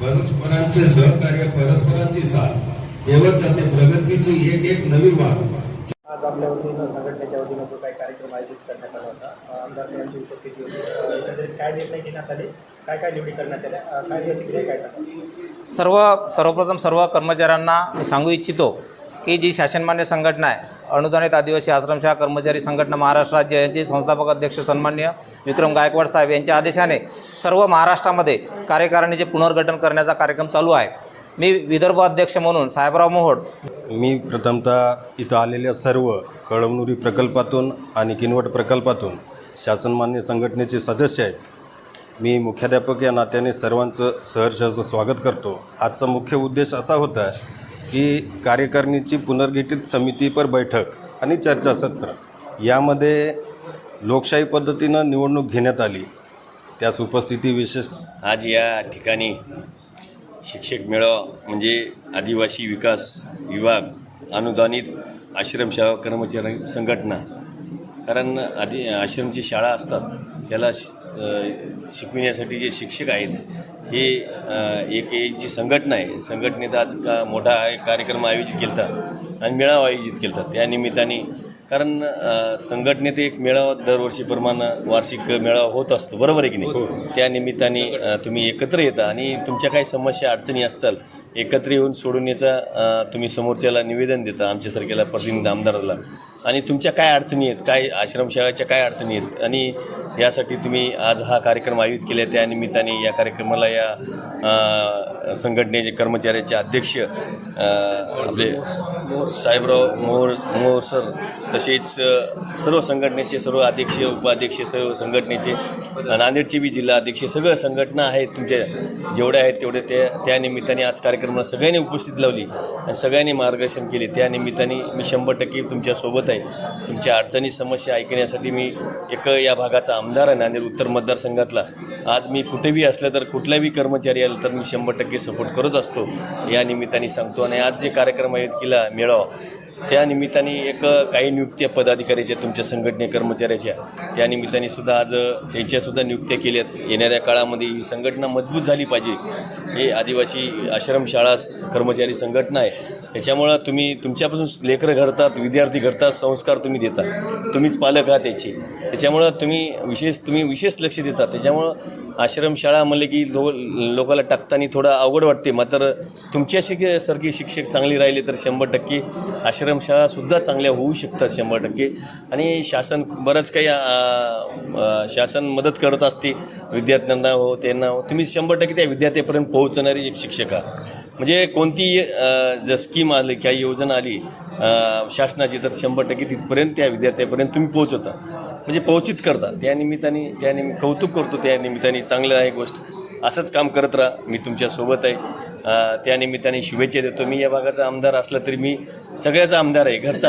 परस्परांचे सहकार्य परस्परांची साथ देवत जाते प्रगतीची एक एक नवी वाट. आज आपल्या वतीनं संघटनेच्या वतीनं जो काही कार्यक्रम आयोजित करण्यात आला होता आमदार साहेबांची उपस्थिती होती. एकंदरीत काय निर्णय घेण्यात आले? काय काय निवडी करण्यात आल्या? काय प्रतिक्रिया काय सांगा? सर्व सर्वप्रथम सर्व कर्मचाऱ्यांना मी सांगू इच्छितो की जी शासनमान्य संघटना आहे अनुदानित आदिवासी आश्रमशाळा कर्मचारी संघटना महाराष्ट्र राज्य यांचे संस्थापक अध्यक्ष सन्मान्य विक्रम गायकवाड साहेब यांच्या आदेशाने सर्व महाराष्ट्रामध्ये कार्यकारिणीचे पुनर्गठन करण्याचा कार्यक्रम चालू आहे. मी विदर्भ अध्यक्ष म्हणून साहेबराव मोहोड. मी प्रथमतः इथं आलेल्या सर्व कळमनुरी प्रकल्पातून आणि किनवट प्रकल्पातून शासनमान्य संघटनेचे सदस्य आहेत. मी मुख्याध्यापक या नात्याने सर्वांचं सहर्षाचं स्वागत करतो. आजचा मुख्य उद्देश असा होता की कार्यकारिणीची पुनर्गठित समितीपर बैठक आणि चर्चासत्र यामध्ये लोकशाही पद्धतीनं निवडणूक घेण्यात आली. त्यास उपस्थिती विशेष आज या ठिकाणी शिक्षक मेळावा म्हणजे आदिवासी विकास विभाग अनुदानित आश्रमशाळा कर्मचारी संघटना कारण आधी आश्रमची शाळा असतात त्याला श शिकविण्यासाठी जे शिक्षक आहेत हे एक जी संघटना आहे संघटनेत आज का मोठा एक कार्यक्रम आयोजित केला होता आणि मेळावा आयोजित केला होता त्या निमित्ताने. कारण संघटनेत एक मेळावा दरवर्षीप्रमाणे वार्षिक मेळावा होत असतो बरोबर आहे की नाही? त्या निमित्ताने तुम्ही एकत्र येता आणि तुमच्या काही समस्या अडचणी असतात एकत्र येऊन सोडवण्याचा तुम्ही समोरच्याला निवेदन देता आमच्यासारख्याला प्रतिनिधी आमदाराला. आणि तुमच्या काय अडचणी आहेत? काय आश्रमशाळेच्या काय अडचणी आहेत? आणि यासाठी तुम्ही आज हा कार्यक्रम आयोजित केला. आहे त्या निमित्ताने या कार्यक्रमाला या संघटनेचे कर्मचाऱ्याचे अध्यक्ष आपले साहेबराव मोहोर मोहोर सर तसेच सर्व संघटनेचे सर्व अध्यक्ष उपाध्यक्ष सर्व संघटनेचे नांदेडचे बी जिल्हा अध्यक्ष सगळं संघटना आहेत तुमच्या जेवढ्या आहेत तेवढे त्या त्या निमित्ताने आज कार्यक्रमाला सगळ्यांनी उपस्थित लावली आणि सगळ्यांनी मार्गदर्शन केले. त्या निमित्ताने मी शंभर टक्के तुमच्यासोबत आहे. तुमच्या अडचणी समस्या ऐकण्यासाठी मी एक या भागाचा आमदार आहे नांदेड उत्तर मतदारसंघातला. आज मी कुठेही असलं तर कुठल्याही कर्मचारी आलं तर मी शंभर टक्के सपोर्ट करत असतो. या निमित्ताने सांगतो आणि आज जे कार्यक्रम आहेत केला मेळावा त्या निमित्ताने एक काही नियुक्त्या पदाधिकाऱ्याच्या तुमच्या संघटने कर्मचाऱ्याच्या त्या निमित्ताने सुद्धा आज त्यांच्यासुद्धा नियुक्त्या केल्यात. येणाऱ्या काळामध्ये ही संघटना मजबूत झाली पाहिजे. हे आदिवासी आश्रमशाळा कर्मचारी संघटना आहे. त्याच्यामुळं तुम्ही तुमच्यापासून लेकरं घडतात विद्यार्थी घडतात संस्कार तुम्ही देता तुम्हीच पालक आहात त्याचे त्याच्यामुळं तुम्ही विशेष तुम्ही विशेष लक्ष देता त्याच्यामुळं आश्रमशाळा म्हणले की लो लोकाला टाकताना थोडं अवघड वाटते. मात्र तुमच्या शिक सारखी शिक्षक चांगली राहिले तर शंभर टक्के. आश्रमशाळासुद्धा चांगल्या होऊ शकतात शंभर टक्के. आणि शासन बरंच काही शासन मदत करत असते. विद्यार्थ्यांना हो त्यांना हो. तुम्ही शंभर टक्के त्या विद्यार्थ्यापर्यंत पोहोचणारी एक शिक्षक आहात. म्हणजे कोणती जर स्कीम आली काही योजना आली शासनाची तर शंभर टक्के तिथपर्यंत त्या विद्यार्थ्यापर्यंत तुम्ही पोहोचवता. म्हणजे पोहोचित करता. त्या निमित्ताने त्या निम कौतुक करतो त्या निमित्ताने. चांगलं आहे गोष्ट. असंच काम करत राहा. मी तुमच्यासोबत आहे. त्या निमित्ताने शुभेच्छा देतो. मी या भागाचा आमदार असला तरी मी सगळ्याचा आमदार आहे. घरचा